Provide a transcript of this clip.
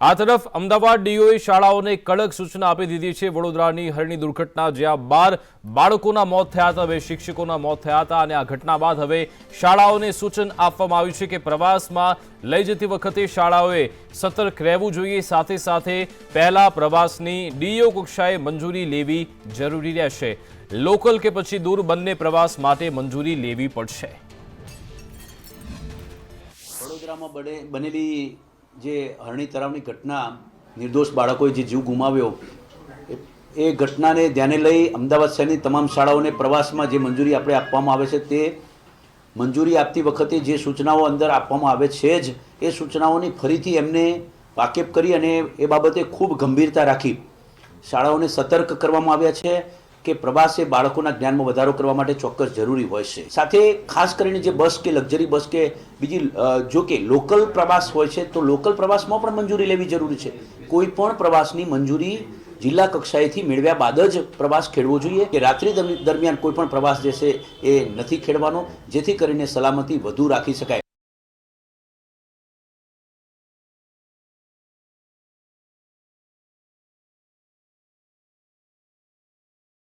આ તરફ અમદાવાદ ડીઓએ શાળાઓને કડક સૂચના આપી દીધી છે. વડોદરાની હરણી દુર્ઘટના જ્યાં બાર બાળકોના મોત થયા હતા હવે શિક્ષકોના મોત થયા હતા અને આ ઘટના બાદ હવે શાળાઓને સૂચન આપવામાં આવ્યું છે કે પ્રવાસમાં લઈ જતી વખતે શાળાઓએ સતર્ક રહેવું જોઈએ. સાથે સાથે પહેલા પ્રવાસની ડીઓ કક્ષાએ મંજૂરી લેવી જરૂરી રહેશે. લોકલ કે પછી દૂર બંને પ્રવાસ માટે મંજૂરી લેવી પડશે. વડોદરામાં બનેલી જે હરણી તળાવની ઘટના નિર્દોષ બાળકોએ જે જીવ ગુમાવ્યો એ ઘટનાને ધ્યાને લઈ અમદાવાદ શહેરની તમામ શાળાઓને પ્રવાસમાં જે મંજૂરી આપણે આપવામાં આવે છે તે મંજૂરી આપતી વખતે જે સૂચનાઓ અંદર આપવામાં આવે છે જ, એ સૂચનાઓની ફરીથી એમને વાકેફ કરી અને એ બાબતે ખૂબ ગંભીરતા રાખી. શાળાઓને સતર્ક કરવામાં આવ્યા છે કે પ્રવાસ એ બાળકોના જ્ઞાનમાં વધારો કરવા માટે ચોક્કસ જરૂરી હોય છે. સાથે ખાસ કરીને જે બસ કે લક્ઝરી બસ કે બીજી જો કે લોકલ પ્રવાસ હોય છે, તો લોકલ પ્રવાસમાં પણ મંજૂરી લેવી જરૂરી છે. કોઈ પણ પ્રવાસની મંજૂરી જિલ્લા કક્ષાએથી મેળવ્યા બાદ જ પ્રવાસ ખેડવો જોઈએ કે રાત્રિ દરમિ- દરમિયાન કોઈ પણ પ્રવાસ જે છે એ નથી ખેડવાનો, જેથી કરીને સલામતી વધુ રાખી શકાય.